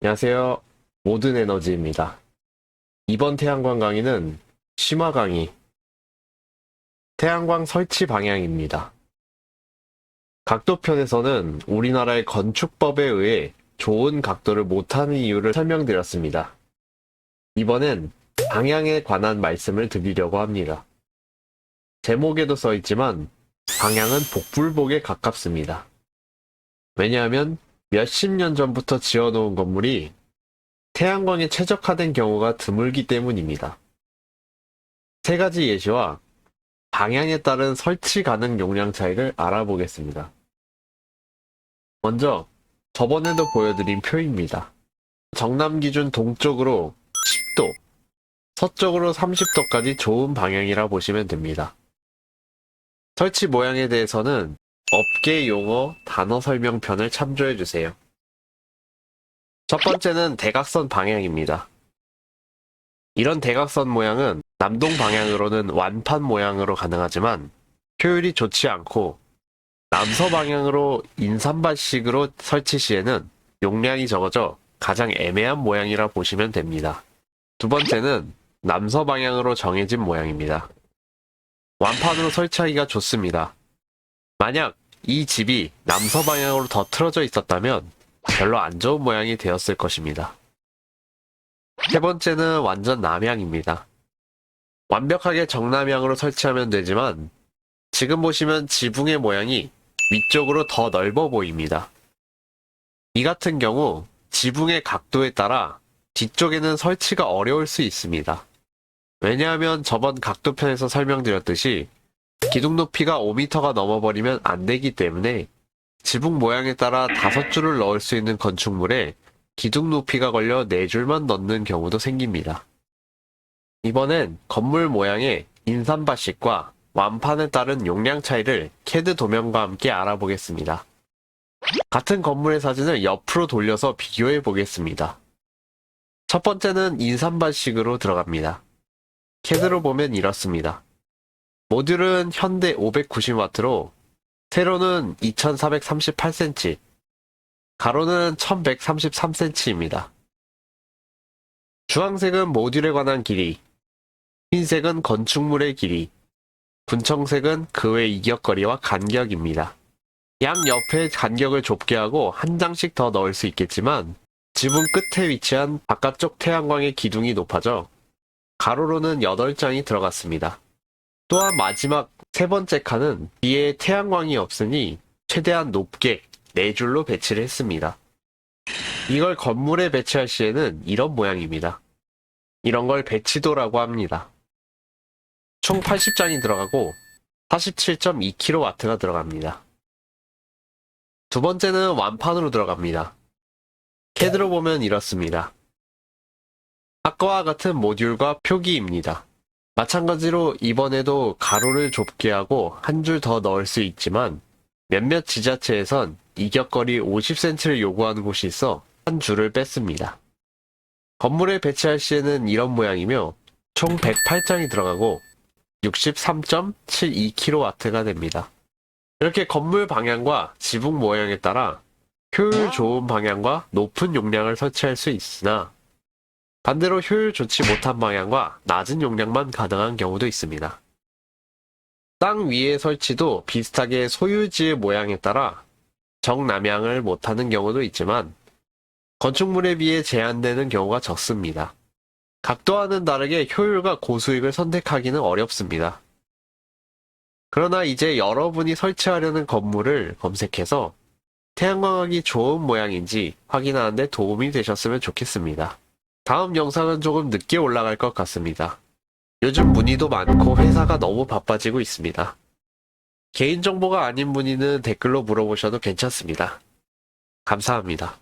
안녕하세요. 모든 에너지입니다. 이번 태양광 강의는 심화 강의, 태양광 설치 방향입니다. 각도편에서는 우리나라의 건축법에 의해 좋은 각도를 못하는 이유를 설명드렸습니다. 이번엔 방향에 관한 말씀을 드리려고 합니다. 제목에도 써 있지만 방향은 복불복에 가깝습니다. 왜냐하면 몇십 년 전부터 지어놓은 건물이 태양광에 최적화된 경우가 드물기 때문입니다. 세 가지 예시와 방향에 따른 설치 가능 용량 차이를 알아보겠습니다. 먼저 저번에도 보여드린 표입니다. 정남 기준 동쪽으로 10도, 서쪽으로 30도까지 좋은 방향이라 보시면 됩니다. 설치 모양에 대해서는 업계 용어 단어 설명편을 참조해 주세요. 첫 번째는 대각선 방향입니다. 이런 대각선 모양은 남동 방향으로는 완판 모양으로 가능하지만 효율이 좋지 않고 남서 방향으로 인삼밭식으로 설치 시에는 용량이 적어져 가장 애매한 모양이라 보시면 됩니다. 두 번째는 남서 방향으로 정해진 모양입니다. 완판으로 설치하기가 좋습니다. 만약 이 집이 남서 방향으로 더 틀어져 있었다면 별로 안 좋은 모양이 되었을 것입니다. 세 번째는 완전 남향입니다. 완벽하게 정남향으로 설치하면 되지만 지금 보시면 지붕의 모양이 위쪽으로 더 넓어 보입니다. 이 같은 경우 지붕의 각도에 따라 뒤쪽에는 설치가 어려울 수 있습니다. 왜냐하면 저번 각도편에서 설명드렸듯이 기둥 높이가 5m가 넘어버리면 안 되기 때문에 지붕 모양에 따라 다섯 줄을 넣을 수 있는 건축물에 기둥 높이가 걸려 네 줄만 넣는 경우도 생깁니다. 이번엔 건물 모양의 인삼밭식과 완판에 따른 용량 차이를 캐드 도면과 함께 알아보겠습니다. 같은 건물의 사진을 옆으로 돌려서 비교해 보겠습니다. 첫 번째는 인삼밭식으로 들어갑니다. 캐드로 보면 이렇습니다. 모듈은 현대 590W로 세로는 2438cm, 가로는 1133cm입니다. 주황색은 모듈에 관한 길이, 흰색은 건축물의 길이, 군청색은 그 외 이격거리와 간격입니다. 양 옆에 간격을 좁게 하고 한 장씩 더 넣을 수 있겠지만 지붕 끝에 위치한 바깥쪽 태양광의 기둥이 높아져 가로로는 8장이 들어갔습니다. 또한 마지막 세 번째 칸은 뒤에 태양광이 없으니 최대한 높게 네 줄로 배치를 했습니다. 이걸 건물에 배치할 시에는 이런 모양입니다. 이런 걸 배치도라고 합니다. 총 80장이 들어가고 47.2kW가 들어갑니다. 두 번째는 완판으로 들어갑니다. 캐드로 보면 이렇습니다. 아까와 같은 모듈과 표기입니다. 마찬가지로 이번에도 가로를 좁게 하고 한 줄 더 넣을 수 있지만 몇몇 지자체에선 이격거리 50cm를 요구하는 곳이 있어 한 줄을 뺐습니다. 건물에 배치할 시에는 이런 모양이며 총 108장이 들어가고 63.72kW가 됩니다. 이렇게 건물 방향과 지붕 모양에 따라 효율 좋은 방향과 높은 용량을 설치할 수 있으나 반대로 효율 좋지 못한 방향과 낮은 용량만 가능한 경우도 있습니다. 땅 위에 설치도 비슷하게 소유지의 모양에 따라 정남향을 못하는 경우도 있지만 건축물에 비해 제한되는 경우가 적습니다. 각도와는 다르게 효율과 고수익을 선택하기는 어렵습니다. 그러나 이제 여러분이 설치하려는 건물을 검색해서 태양광하기 좋은 모양인지 확인하는데 도움이 되셨으면 좋겠습니다. 다음 영상은 조금 늦게 올라갈 것 같습니다. 요즘 문의도 많고 회사가 너무 바빠지고 있습니다. 개인정보가 아닌 문의는 댓글로 물어보셔도 괜찮습니다. 감사합니다.